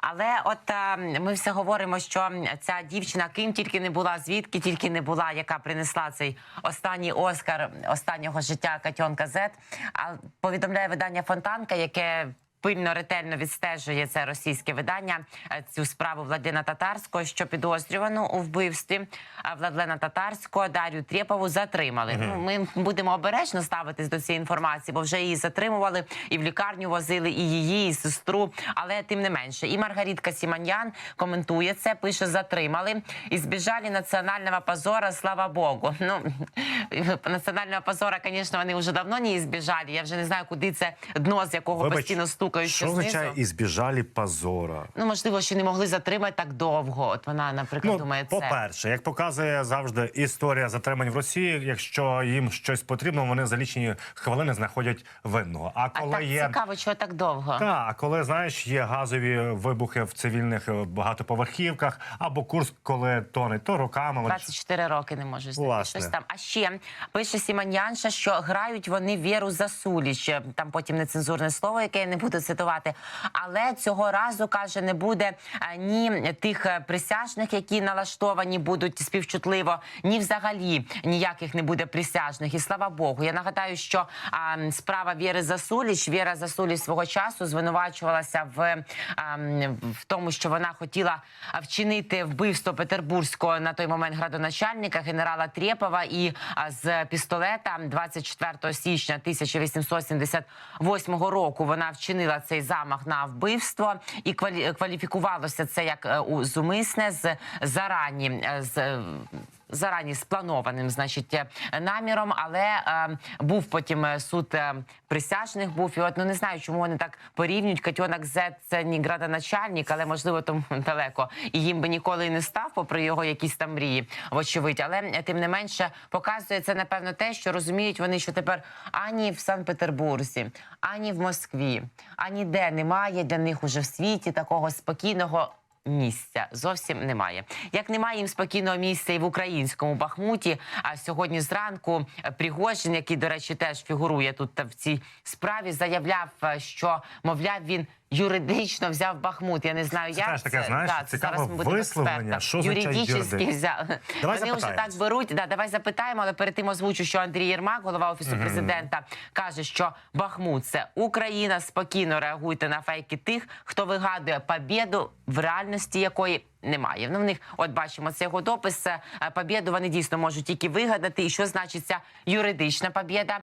Але от е, ми все говоримо, що ця дівчина, ким тільки не була, звідки тільки не була, яка принесла цей останній Оскар останнього життя Катьонка Зет. А повідомляє видання Фонтанка, яке пильно ретельно відстежує це російське видання. е, Цю справу Владлена Татарського, що підозрювану у вбивстві Владлена Татарського Дар'ю Трєпову затримали. Ну, ми будемо обережно ставитись до цієї інформації, бо вже її затримували і в лікарню возили, і її, і сестру. Але тим не менше, і Маргаритка Сіманьян коментує це, пише: затримали і збіжали національного позора. Слава Богу. Ну національного позора, звісно, вони вже давно не збіжали. Я вже не знаю, куди це дно, з якого Вибач, постійно стукають. Що означає «ізбіжалі позора»? Ну можливо, що не могли затримати так довго. От вона, наприклад, думає, це Ну, по-перше, як показує завжди історія затримань в Росії, якщо їм щось потрібно, вони за лічені хвилини знаходять винного. А а коли так є цікаво, чого так довго. та, а коли знаєш, є газові вибухи в цивільних е, багатоповерхівках, або Курск, коли тонуть, то роками вони 24 роки не можеш знайти Власне. щось там. А ще пише Сіманянша, що грають вони віру Засуліч. Там потім нецензурне слово, яке я не буду цитувати. Але цього разу каже, не буде ні тих е, присяжних, які налаштовані будуть співчутливо, ні взагалі ніяких не буде присяжних. І слава Богу. Я нагадаю, що а, справа Віри Засуліч, Віра Засуліч свого часу звинувачувалася в, а, в тому, що вона хотіла вчинити вбивство петербурзького на той момент градоначальника генерала Трєпова і а, з пістолета 24 січня 1878 року вона вчинила цей замах на вбивство і квалі- кваліфікувалося це як е, зумисне з зарані е, з. Зарані спланованим, значить, е, наміром, але е, був потім е, суд е, присяжних. Був і от ну не знаю, чому вони так порівнюють. Катьонок Зет це не градоначальник, але можливо тому далеко. І їм би ніколи не став, попри його якісь там мрії, вочевидь. Але тим не менше показує це напевно те, що розуміють вони, що тепер ані в Санкт-Петербурзі, ані в Москві, ані де немає для них уже в світі такого спокійного. Місця зовсім немає. Як немає їм спокійного місця і в українському Бахмуті. А сьогодні зранку е, Пригожин, який, до речі, теж фігурує тут в цій справі, заявляв, е, що мовляв він юридично взяв Бахмут. Я не знаю, Це як теж таке, знаєш, цікаве зараз ми будемо висловлення. експерта. Що означає взяв. Давай Вони вже так беруть. Да, давай запитаємо, але перед тим озвучу, що Андрій Єрмак, голова офісу президента, каже, що Бахмут це Україна. Спокійно реагуйте на фейки тих, хто вигадує побєду, в реальності якої. Немає. Ну, в них, от бачимо, це його допис. е, Побєду вони дійсно можуть тільки вигадати. І що значить ця юридична побєда?